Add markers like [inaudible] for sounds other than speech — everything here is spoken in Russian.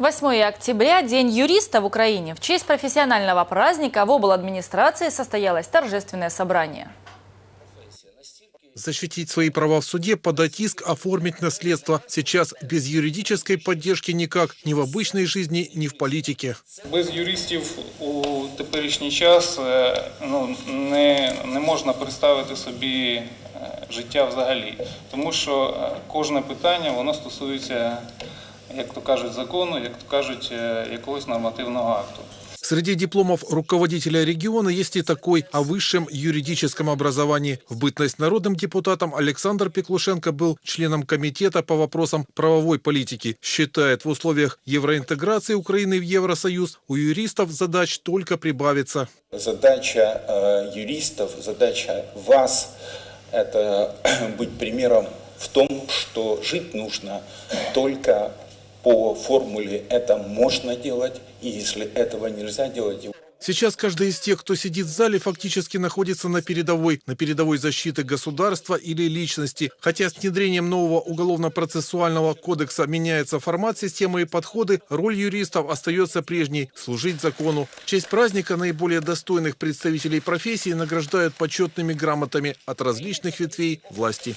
8 октября – День юриста в Украине. В честь профессионального праздника в обладминистрации состоялось торжественное собрание. Защитить свои права в суде, подать иск, оформить наследство. Сейчас без юридической поддержки никак, ни в обычной жизни, ни в политике. Без юристів у теперішній час е, ну, не, не можна представити собі е, життя взагалі. Тому що е, кожне питання воно стосується, як то кажуть, закону, як то кажуть, якогось нормативного акту. Среди дипломов руководителя региона есть и такой о высшем юридическом образовании. В бытность народным депутатом Александр Пеклушенко был членом комитета по вопросам правовой политики. Считает, в условиях евроинтеграции Украины в Евросоюз у юристов задач только прибавится. Задача э, юристов, задача вас – это [clears throat] быть примером в том, что жить нужно только по формуле «это можно делать», и если этого нельзя делать, Сейчас каждый из тех, кто сидит в зале, фактически находится на передовой, на передовой защиты государства или личности. Хотя с внедрением нового уголовно-процессуального кодекса меняется формат системы и подходы, роль юристов остается прежней – служить закону. В честь праздника наиболее достойных представителей профессии награждают почетными грамотами от различных ветвей власти.